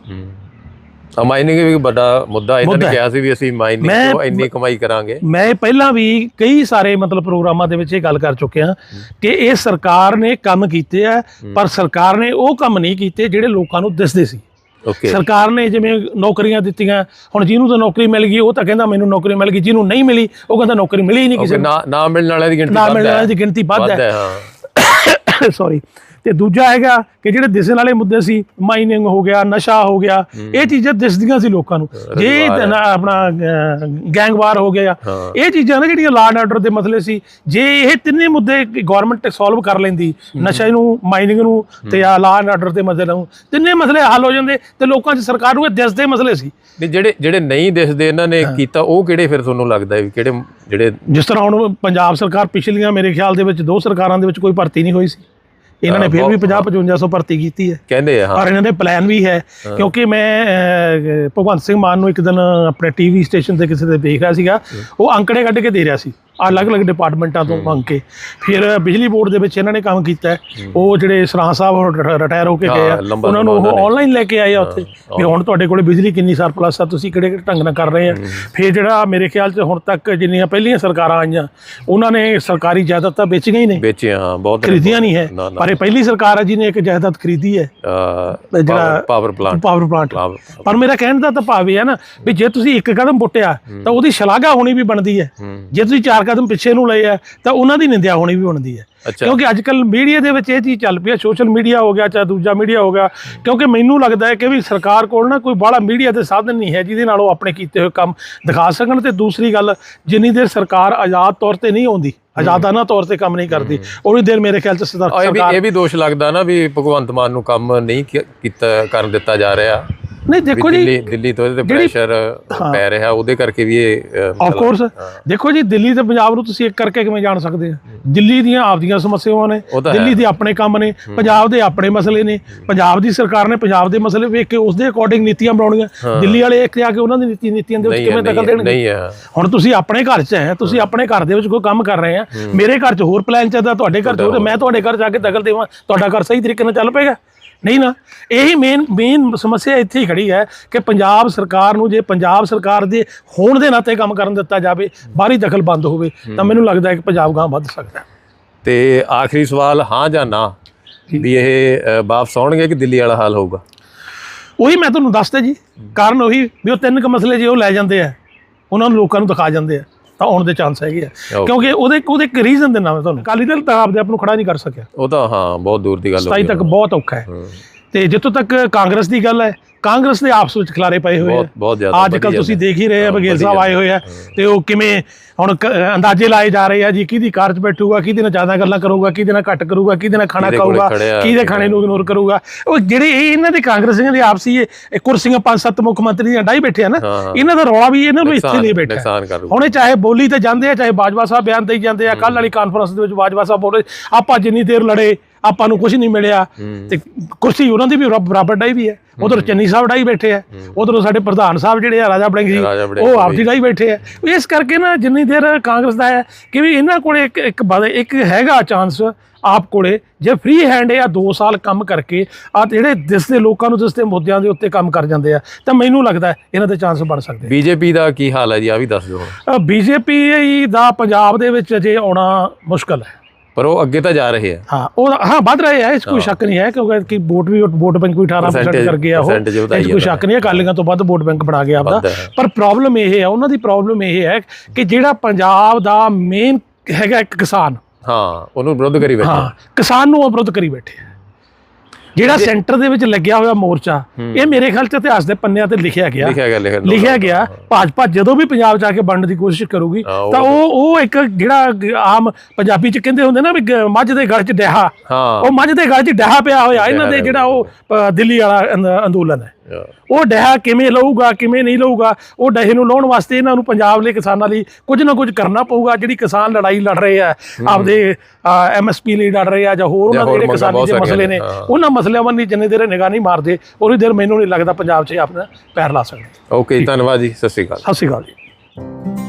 A: ਮਾਈਨਿੰਗ ਵੀ ਵੱਡਾ ਮੁੱਦਾ ਇਹਨਾਂ ਨੇ। ਕਿਹਾ ਸੀ ਵੀ ਅਸੀਂ ਮਾਈਨਿੰਗ ਤੋਂ ਇੰਨੀ ਕਮਾਈ ਕਰਾਂਗੇ।
B: ਮੈਂ ਪਹਿਲਾਂ ਵੀ ਕਈ ਸਾਰੇ ਮਤਲਬ ਪ੍ਰੋਗਰਾਮਾਂ ਦੇ ਵਿੱਚ ਇਹ ਗੱਲ ਕਰ ਚੁੱਕਿਆ ਕਿ ਇਹ ਸਰਕਾਰ ਨੇ ਕੰਮ ਕੀਤੇ ਆ ਪਰ ਸਰਕਾਰ ਨੇ ਉਹ ਕੰਮ ਨਹੀਂ ਕੀਤੇ ਜਿਹੜੇ ਲੋਕਾਂ ਨੂੰ ਦਿਸਦੇ ਸੀ।
A: ਓਕੇ
B: ਸਰਕਾਰ ਨੇ ਜਿਵੇਂ ਨੌਕਰੀਆਂ ਦਿੱਤੀਆਂ ਹੁਣ ਜਿਹਨੂੰ ਤਾਂ ਨੌਕਰੀ ਮਿਲ ਗਈ ਉਹ ਤਾਂ ਕਹਿੰਦਾ ਮੈਨੂੰ ਨੌਕਰੀ ਮਿਲ ਗਈ ਜਿਹਨੂੰ ਨਹੀਂ ਮਿਲੀ ਉਹ ਕਹਿੰਦਾ ਨੌਕਰੀ ਮਿਲੀ ਨਹੀਂ ਕਿਸੇ
A: ਨਾ। ਨਾ ਮਿਲਣ ਵਾਲਿਆਂ ਦੀ ਗਿਣਤੀ
B: ਨਾ ਮਿਲਣ ਵਾਲਿਆਂ ਦੀ ਗਿਣਤੀ ਵੱਧ ਹਾਂ। ਸੌਰੀ ਤੇ ਦੂਜਾ ਹੈਗਾ ਕਿ ਜਿਹੜੇ ਦਿਸਣ ਵਾਲੇ ਮੁੱਦੇ ਸੀ ਮਾਈਨਿੰਗ ਹੋ ਗਿਆ ਨਸ਼ਾ ਹੋ ਗਿਆ ਇਹ ਚੀਜ਼ਾਂ ਦਿਸਦੀਆਂ ਸੀ ਲੋਕਾਂ ਨੂੰ। ਜੇ ਆਪਣਾ ਗੈਂਗਵਾਰ ਹੋ ਗਿਆ। ਇਹ ਚੀਜ਼ਾਂ ਨੇ ਜਿਹੜੀਆਂ ਲਾਅ ਐਂਡ ਆਰਡਰ ਦੇ ਮਸਲੇ ਸੀ ਜੇ ਇਹ ਤਿੰਨੇ ਮੁੱਦੇ ਗਵਰਨਮੈਂਟ ਸੋਲਵ ਕਰ ਲੈਂਦੀ ਨਸ਼ੇ ਨੂੰ ਮਾਈਨਿੰਗ ਨੂੰ ਤੇ ਆ ਲਾਅ ਐਂਡ ਆਰਡਰ ਦੇ ਮਸਲੇ ਨੂੰ ਤਿੰਨੇ ਮਸਲੇ ਹੱਲ ਹੋ ਜਾਂਦੇ ਤੇ ਲੋਕਾਂ 'ਚ ਸਰਕਾਰ ਨੂੰ ਇਹ ਦਿਸਦੇ ਮਸਲੇ ਸੀ।
A: ਜਿਹੜੇ ਜਿਹੜੇ ਨਹੀਂ ਦਿਸਦੇ ਇਹਨਾਂ ਨੇ ਕੀਤਾ ਉਹ ਕਿਹੜੇ ਫਿਰ ਤੁਹਾਨੂੰ ਲੱਗਦਾ ਵੀ ਕਿਹੜੇ ਜਿਹੜੇ
B: ਜਿਸ ਤਰ੍ਹਾਂ ਹੁਣ ਪੰਜਾਬ ਸਰਕਾਰ ਪਿਛਲੀਆਂ ਮੇਰੇ ਖਿਆਲ ਦੇ ਵਿੱਚ ਦੋ ਸਰਕਾਰਾਂ ਦੇ ਵਿੱਚ ਕੋਈ ਭਰਤੀ ਨਹੀਂ ਹੋਈ ਸੀ। ਇਹਨਾਂ ਨੇ ਫਿਰ ਵੀ 50 5500 ਭਰਤੀ ਕੀਤੀ ਹੈ।
A: ਕਹਿੰਦੇ ਆ ਹਾਂ।
B: ਔਰ ਇਹਨਾਂ ਦੇ ਪਲਾਨ ਵੀ ਹੈ ਕਿਉਂਕਿ ਮੈਂ ਭਗਵੰਤ ਸਿੰਘ ਮਾਨ ਨੂੰ ਇੱਕ ਦਿਨ ਆਪਣੇ ਟੀਵੀ ਸਟੇਸ਼ਨ ਤੇ ਕਿਸੇ ਦੇ ਦੇਖ ਰਿਹਾ ਸੀਗਾ। ਉਹ ਅੰਕੜੇ ਕੱਢ ਕੇ ਦੇ ਰਿਹਾ ਸੀ। ਅਲੱਗ-ਅਲੱਗ ਡਿਪਾਰਟਮੈਂਟਾਂ ਤੋਂ ਮੰਗ ਕੇ। ਫਿਰ ਬਿਜਲੀ ਬੋਰਡ ਦੇ ਵਿੱਚ ਇਹਨਾਂ ਨੇ ਕੰਮ ਕੀਤਾ। ਉਹ ਜਿਹੜੇ ਸਰਾਂ ਸਾਹਿਬ ਰਿਟਾਇਰ ਹੋ ਕੇ ਗਏ ਆ। ਉਹਨਾਂ ਨੂੰ ਉਹ। ਆਨਲਾਈਨ ਲੈ ਕੇ ਆਏ ਆ ਉੱਥੇ। ਵੀ ਹੁਣ ਤੁਹਾਡੇ ਕੋਲੇ ਬਿਜਲੀ ਕਿੰਨੀ ਸਰਪਲਸ ਆ ਤੁਸੀਂ ਕਿਹੜੇ ਕਿਹੜੇ ਢੰਗ ਨਾਲ ਕਰ ਰਹੇ ਆ। ਫਿਰ ਜਿਹੜਾ ਮੇਰੇ ਖਿਆਲ 'ਚ ਹੁਣ ਤੱਕ ਜਿੰਨੀਆਂ ਪਹਿਲੀਆਂ ਸਰਕਾਰਾਂ ਆਈਆਂ ਉਹਨਾਂ ਨੇ ਸਰਕਾਰੀ ਜਾਇਦਾਦ ਤਾਂ ਵੇਚੀਆਂ ਹੀ ਨਹੀਂ।
A: ਵੇਚੇ ਹਾਂ ਬਹੁਤ
B: ਖਰੀਦੀਆਂ ਨਹੀਂ ਹੈ। ਪਰ ਇਹ ਪਹਿਲੀ ਸਰਕਾਰ ਹੈ ਜਿਹਨੇ ਇੱਕ ਜਾਇਦਾਦ ਖਰੀਦੀ ਹੈ। ਜਿਹੜਾ-
A: ਪਾਵਰ ਪਲਾਂਟ
B: ਪਾਵਰ ਪਲਾਂਟ ਪਰ ਮੇਰਾ ਕਹਿਣ ਦਾ ਤਾਂ ਭਾਵ ਇਹ ਹੈ ਨਾ ਵੀ ਜੇ ਤੁਸੀਂ ਇੱਕ ਕਦਮ ਪੁੱਟਿਆ ਤਾਂ ਉਹਦੀ ਸ਼ਲਾਘਾ ਹੋਣੀ ਵੀ ਬਣਦੀ ਹੈ। ਜੇ ਤੁਸੀਂ ਚਾਰ ਕਦਮ ਪਿੱਛੇ ਨੂੰ ਲਏ ਆ ਤਾਂ ਉਹਨਾਂ ਦੀ ਨਿੰਦਿਆ ਹੋਣੀ ਵੀ ਬਣਦੀ ਹੈ। ਕਿਉਂਕਿ ਅੱਜ ਕੱਲ ਮੀਡੀਆ ਦੇ ਵਿੱਚ ਇਹ ਚੀਜ਼ ਚੱਲ ਪਈ ਹੈ ਸੋਸ਼ਲ ਮੀਡੀਆ ਹੋ ਗਿਆ ਚਾਹੇ ਦੂਜਾ ਮੀਡੀਆ ਹੋ ਗਿਆ ਕਿਉਂਕਿ ਮੈਨੂੰ ਲੱਗਦਾ ਹੈ ਕਿ ਵੀ ਸਰਕਾਰ ਕੋਲ ਨਾ ਕੋਈ ਬਾਹਲਾ ਮੀਡੀਆ ਦੇ ਸਾਧਨ ਨਹੀਂ ਹੈ ਜਿਹਦੇ ਨਾਲ ਉਹ ਆਪਣੇ ਕੀਤੇ ਹੋਏ ਕੰਮ ਦਿਖਾ ਸਕਣ। ਤੇ ਦੂਸਰੀ ਗੱਲ ਜਿੰਨੀ ਦੇਰ ਸਰਕਾਰ ਆਜ਼ਾਦ ਤੌਰ ਤੇ ਨਹੀਂ ਆਉਂਦੀ ਆਜ਼ਾਦਾਨਾ ਤੌਰ ਤੇ ਕੰਮ ਨਹੀਂ ਕਰਦੀ ਉਨੀ ਦੇਰ ਮੇਰੇ ਖਿਆਲ ਚ ਸਰਕਾਰ
A: ਇਹ ਵੀ ਦੋਸ਼ ਲੱਗਦਾ ਨਾ ਵੀ ਭਗਵੰਤ ਮਾਨ ਨੂੰ ਕੰਮ ਨਹੀਂ ਕੀਤਾ ਕਰਨ ਦਿੱਤਾ ਜਾ ਰਿਹਾ।
B: ਨਹੀਂ ਦੇਖੋ ਜੀ
A: ਦਿੱਲੀ ਦਿੱਲੀ ਤੋਂ ਇਹਦੇ ਤੇ ਪ੍ਰੈਸ਼ਰ ਪੈ ਰਿਹਾ ਉਹਦੇ ਕਰਕੇ ਵੀ ਇਹ
B: ਆਫ ਕੋਰਸ ਦੇਖੋ ਜੀ ਦਿੱਲੀ ਤੇ ਪੰਜਾਬ ਨੂੰ ਤੁਸੀਂ ਇੱਕ ਕਰਕੇ ਕਿਵੇਂ ਜਾਣ ਸਕਦੇ ਆ? ਦਿੱਲੀ ਦੀਆਂ ਆਪਦੀਆਂ ਸਮੱਸਿਆਵਾਂ ਨੇ ਦਿੱਲੀ ਦੇ ਆਪਣੇ ਕੰਮ ਨੇ ਪੰਜਾਬ ਦੇ ਆਪਣੇ ਮਸਲੇ ਨੇ ਪੰਜਾਬ ਦੀ ਸਰਕਾਰ ਨੇ ਪੰਜਾਬ ਦੇ ਮਸਲੇ ਵੇਖ ਕੇ ਉਸ ਦੇ ਅਕੋਰਡਿੰਗ ਨੀਤੀਆਂ ਬਣਾਉਣੀਆਂ। ਦਿੱਲੀ ਵਾਲੇ ਇੱਕ ਜਾ ਕੇ ਉਹਨਾਂ ਦੀ ਨੀਤੀ ਨੀਤੀਆਂ ਦੇ ਵਿੱਚ ਕਿਵੇਂ ਦਖਲ ਦੇਣਗੇ? ਹੁਣ ਤੁਸੀਂ ਆਪਣੇ ਘਰ 'ਚ ਹੈ ਤੁਸੀਂ ਆਪਣੇ ਘਰ ਦੇ ਵਿੱਚ ਕੋਈ ਕੰਮ ਕਰ ਰਹੇ ਆ ਮੇਰੇ ਘਰ 'ਚ ਹੋਰ ਪਲਾਨ ਚੱਲਦਾ ਤੁਹਾਡੇ ਘਰ 'ਚ ਹੋਰ ਮੈਂ ਤੁਹਾਡੇ ਘਰ ਜਾ ਕੇ ਦਖਲ ਦੇਵਾਂ ਤੁਹਾਡਾ ਘਰ ਸਹੀ ਤਰੀਕੇ ਨਾਲ ਚੱਲ ਪਏਗਾ? ਨਹੀਂ ਨਾ ਇਹੀ ਮੇਨ ਮੇਨ ਸਮੱਸਿਆ ਇੱਥੇ ਹੀ ਖੜੀ ਹੈ ਕਿ ਪੰਜਾਬ ਸਰਕਾਰ ਨੂੰ ਜੇ ਪੰਜਾਬ ਸਰਕਾਰ ਦੇ ਹੋਣ ਦੇ ਨਾਤੇ ਕੰਮ ਕਰਨ ਦਿੱਤਾ ਜਾਵੇ ਬਾਹਰੀ ਦਖਲ ਬੰਦ ਹੋਵੇ ਤਾਂ ਮੈਨੂੰ ਲੱਗਦਾ ਹੈ ਕਿ ਪੰਜਾਬ ਗਾਂ ਵੱਧ ਸਕਦਾ
A: ਤੇ ਆਖਰੀ ਸਵਾਲ ਹਾਂ ਜਾਂ ਨਾ ਵੀ ਇਹ ਵਾਪਸ ਆਉਣਗੇ ਕਿ ਦਿੱਲੀ ਵਾਲਾ ਹਾਲ ਹੋਊਗਾ?
B: ਉਹੀ ਮੈਂ ਤੁਹਾਨੂੰ ਦੱਸਦਾ ਜੀ ਕਾਰਨ ਉਹੀ ਵੀ ਉਹ ਤਿੰਨ ਕੁ ਮਸਲੇ ਜੇ ਉਹ ਲੈ ਜਾਂਦੇ ਆ ਉਹਨਾਂ ਨੂੰ ਲੋਕਾਂ ਨੂੰ ਦਿਖਾ ਜਾਂਦੇ ਆ। ਤਾਂ ਆਉਣ ਦੇ ਚਾਂਸ ਹੈਗੇ ਆ. ਕਿਉਂਕਿ ਉਹਦੇ ਉਹਦੇ ਇੱਕ ਰੀਜ਼ਨ ਦੇ ਨਾਲ ਤੁਹਾਨੂੰ ਅਕਾਲੀ ਦਲ ਤਾਂ ਆਪਦੇ ਆਪ ਨੂੰ ਖੜਾ ਨਹੀਂ ਕਰ ਸਕਿਆ।
A: ਉਹ ਤਾਂ ਹਾਂ ਬਹੁਤ ਦੂਰ ਦੀ ਗੱਲ ਹੋ ਗਈ
B: ਤੱਕ ਬਹੁਤ ਔਖਾ ਹੈ। ਤੇ ਜਿੱਥੋਂ ਤੱਕ ਕਾਂਗਰਸ ਦੀ ਗੱਲ ਹੈ ਕਾਂਗਰਸ ਦੇ ਆਪਸ ਵਿੱਚ ਖਿਲਾਰੇ ਪਏ ਹੋਏ ਆ।
A: ਬਹੁਤ ਬਹੁਤ ਜ਼ਿਆਦਾ
B: ਅੱਜ ਕੱਲ ਤੁਸੀਂ। ਦੇਖ ਹੀ ਰਹੇ ਆ ਬਗੇਲ ਸਾਹਿਬ ਆਏ ਹੋਏ ਆ ਤੇ ਉਹ ਕਿਵੇਂ ਹੁਣ ਅੰਦਾਜ਼ੇ ਲਾਏ ਜਾ ਰਹੇ ਆ ਜੀ ਕਿਹਦੀ ਕਾਰ 'ਚ ਬੈਠੂਗਾ ਕਿਹਦੇ ਨਾਲ ਜ਼ਿਆਦਾ ਗੱਲਾਂ ਕਰੂਗਾ ਕਿਹਦੇ ਨਾਲ ਘੱਟ ਕਰੂਗਾ ਕਿਹਦੇ ਨਾਲ ਖਾਣਾ ਖਾਊਗਾ ਕਿਹਦੇ ਖਾਣੇ ਨੂੰ ਇਗਨੋਰ ਕਰੂਗਾ। ਉਹ ਜਿਹੜੇ ਇਹ ਇਹਨਾਂ ਦੇ ਕਾਂਗਰਸੀਆਂ ਦੇ ਆਪਸੀ ਇਹ ਇਹ ਕੁਰਸੀਆਂ ਪੰਜ ਸੱਤ ਮੁੱਖ ਮੰਤਰੀ ਦੀਆਂ ਡਾਈ ਬੈਠੇ ਆ ਨਾ। ਇਹਨਾਂ ਦਾ ਰੌਲਾ ਵੀ ਇਹਨਾਂ ਨੂੰ ਇੱਥੇ ਨਹੀਂ ਬੈਠਾ ਹੁਣ ਇਹ ਚਾਹੇ ਬੋਲੀ ਤੇ ਜਾਂਦੇ ਆ ਚਾਹੇ ਬਾਜਵਾ ਸਾਹਿਬ ਬਿਆਨ ਦੇਈ ਜਾਂਦੇ ਆ ਕੱਲ ਵਾਲੀ ਕਾਨਫਰੰਸ ਦੇ ਵਿੱਚ ਬਾਜਵਾ ਸਾਹਿਬ ਬੋਲੇ ਆਪਾਂ ਜਿੰਨੀ ਦੇਰ ਲੜੇ ਆਪਾਂ ਨੂੰ ਕੁਝ ਨਹੀਂ ਮਿਲਿਆ। ਤੇ ਕੁਰਸੀ ਉਹਨਾਂ ਦੀ ਵੀ ਰੱਬ- ਬਰਾਬਰ ਡਾਈ ਵੀ ਹੈ। ਉਧਰ ਚੰਨੀ ਸਾਹਿਬ ਡਾਈ ਬੈਠੇ ਆ ਉਧਰ ਸਾਡੇ ਪ੍ਰਧਾਨ ਸਾਹਿਬ ਜਿਹੜੇ ਆ ਰਾਜਾ ਬੜਿੰਗ ਜੀ ਉਹ ਆਪਦੀ ਡਾਈ ਬੈਠੇ ਆ ਇਸ ਕਰਕੇ ਨਾ ਜਿੰਨੀ ਦੇਰ ਕਾਂਗਰਸ ਦਾ ਹੈ ਕਿ ਵੀ ਇਹਨਾਂ ਕੋਲੇ ਇੱਕ ਇੱਕ ਇੱਕ ਹੈਗਾ ਚਾਂਸ ਆਪ ਕੋਲੇ। ਜੇ ਫ੍ਰੀ ਹੈਂਡ ਆ 2 ਸਾਲ ਕੰਮ ਕਰਕੇ ਆ ਜਿਹੜੇ ਦਿਸਦੇ ਲੋਕਾਂ ਨੂੰ ਦਿਸਦੇ ਮੁੱਦਿਆਂ ਦੇ ਉੱਤੇ ਕੰਮ ਕਰ ਜਾਂਦੇ ਆ ਤਾਂ ਮੈਨੂੰ ਲੱਗਦਾ ਹੈ ਇਹਨਾਂ ਦੇ ਚਾਂਸ ਬਣ ਸਕਦੇ ਆ।
A: ਬੀਜੇਪੀ ਦਾ ਕੀ ਹਾਲ ਹੈ ਜੀ? ਆ ਵੀ ਦੱਸ ਦਿਓ
B: ਬੀਜੇਪੀ ਦਾ ਪੰਜਾਬ ਦੇ ਵਿੱਚ ਅਜੇ ਆਉਣਾ ਮੁਸ਼ਕਲ ਹੈ।
A: ਪਰ ਉਹ ਅੱਗੇ ਤਾਂ ਜਾ ਰਹੇ ਆ।
B: ਹਾਂ ਉਹ ਹਾਂ ਵੱਧ ਰਹੇ ਆ ਇਸ ਕੋਈ ਸ਼ੱਕ ਨਹੀਂ ਹੈ ਕਿਉਂਕਿ ਕਿ ਵੋਟ ਵੀ ਵੋਟ ਬੈਂਕ ਵੀ 18%
A: Percentage-
B: ਕਰ ਗਿਆ ਉਹ। ਇਸ ਕੋਈ ਸ਼ੱਕ ਨਹੀਂ ਹੈ ਅਕਾਲੀਆਂ ਤੋਂ ਵੱਧ ਵੋਟ ਬੈਂਕ ਬਣਾ ਗਿਆ ਆਪਦਾ। ਪਰ ਪ੍ਰੋਬਲਮ ਇਹ ਹੈ ਉਹਨਾਂ ਦੀ ਪ੍ਰੋਬਲਮ ਇਹ ਹੈ ਕਿ ਜਿਹੜਾ ਪੰਜਾਬ ਦਾ ਮੇਨ ਹੈਗਾ ਇੱਕ ਕਿਸਾਨ।
A: ਹਾਂ ਉਹਨੂੰ ਵਿਰੋਧ ਕਰੀ ਬੈਠੇ।
B: ਹਾਂ ਕਿਸਾਨ ਨੂੰ ਅਵਰੋਧ ਕਰੀ ਬੈਠੇ ਜਿਹੜਾ ਸੈਂਟਰ ਦੇ ਵਿੱਚ ਲੱਗਿਆ ਹੋਇਆ ਮੋਰਚਾ ਇਹ ਮੇਰੇ ਖਿਆਲ ਚ ਇਤਿਹਾਸ ਦੇ ਪੰਨਿਆਂ ਤੇ ਲਿਖਿਆ ਗਿਆ।
A: ਲਿਖਿਆ ਗਿਆ ਲਿਖਿਆ
B: ਗਿਆ। ਭਾਜਪਾ ਜਦੋਂ ਵੀ ਪੰਜਾਬ ਜਾ ਕੇ ਬਣਨ ਦੀ ਕੋਸ਼ਿਸ਼ ਕਰੂਗੀ ਤਾਂ ਉਹ ਉਹ ਇੱਕ ਜਿਹੜਾ ਆਮ ਪੰਜਾਬੀ ਚ ਕਹਿੰਦੇ ਹੁੰਦੇ ਨਾ ਵੀ ਮੱਝ ਦੇ ਗਲ ਚ ਡਿਹਾ ਉਹ ਮੱਝ ਦੇ ਗਲ ਚ ਡਿਹਾ ਪਿਆ ਹੋਇਆ। ਇਹਨਾਂ ਦੇ ਜਿਹੜਾ ਉਹ ਦਿੱਲੀ ਵਾਲਾ ਅੰਦ- ਅੰਦੋਲਨ ਹਾਂ। ਉਹ ਡਹਿ ਕਿਵੇਂ ਲਊਗਾ ਕਿਵੇਂ ਨਹੀਂ ਲਊਗਾ ਉਹ ਡਹੇ ਨੂੰ ਲਾਉਣ ਵਾਸਤੇ ਇਹਨਾਂ ਨੂੰ ਪੰਜਾਬ ਲਈ ਕਿਸਾਨਾਂ ਲਈ ਕੁਝ ਨਾ ਕੁਝ ਕਰਨਾ ਪਊਗਾ ਜਿਹੜੀ ਕਿਸਾਨ ਲੜਾਈ ਲੜ ਰਹੇ ਆ ਆਪਦੇ ਐਮਐਸਪੀ ਲਈ ਲੜ ਰਹੇ ਆ ਜਾਂ ਹੋਰ ਉਹਨਾਂ ਦੇ ਜਿਹੜੇ ਕਿਸਾਨੀ ਦੇ ਮਸਲੇ
A: ਨੇ।
B: ਉਹਨਾਂ ਮਸਲਿਆਂ ਵੱਲ ਨਹੀਂ ਜਿੰਨੇ ਦੇਰ ਨਿਗਾਹ ਨਹੀਂ ਮਾਰਦੇ ਉਹਨੀ ਦੇਰ ਮੈਨੂੰ ਨਹੀਂ ਲੱਗਦਾ ਪੰਜਾਬ 'ਚ ਆਪਣਾ ਪੈਰ ਲਾ ਸਕਦੇ।
A: ਓਕੇ ਧੰਨਵਾਦ ਜੀ ਸਤਿ ਸ਼੍ਰੀ ਅਕਾਲ।
B: ਸਤਿ ਸ਼੍ਰੀ ਅਕਾਲ ਜੀ।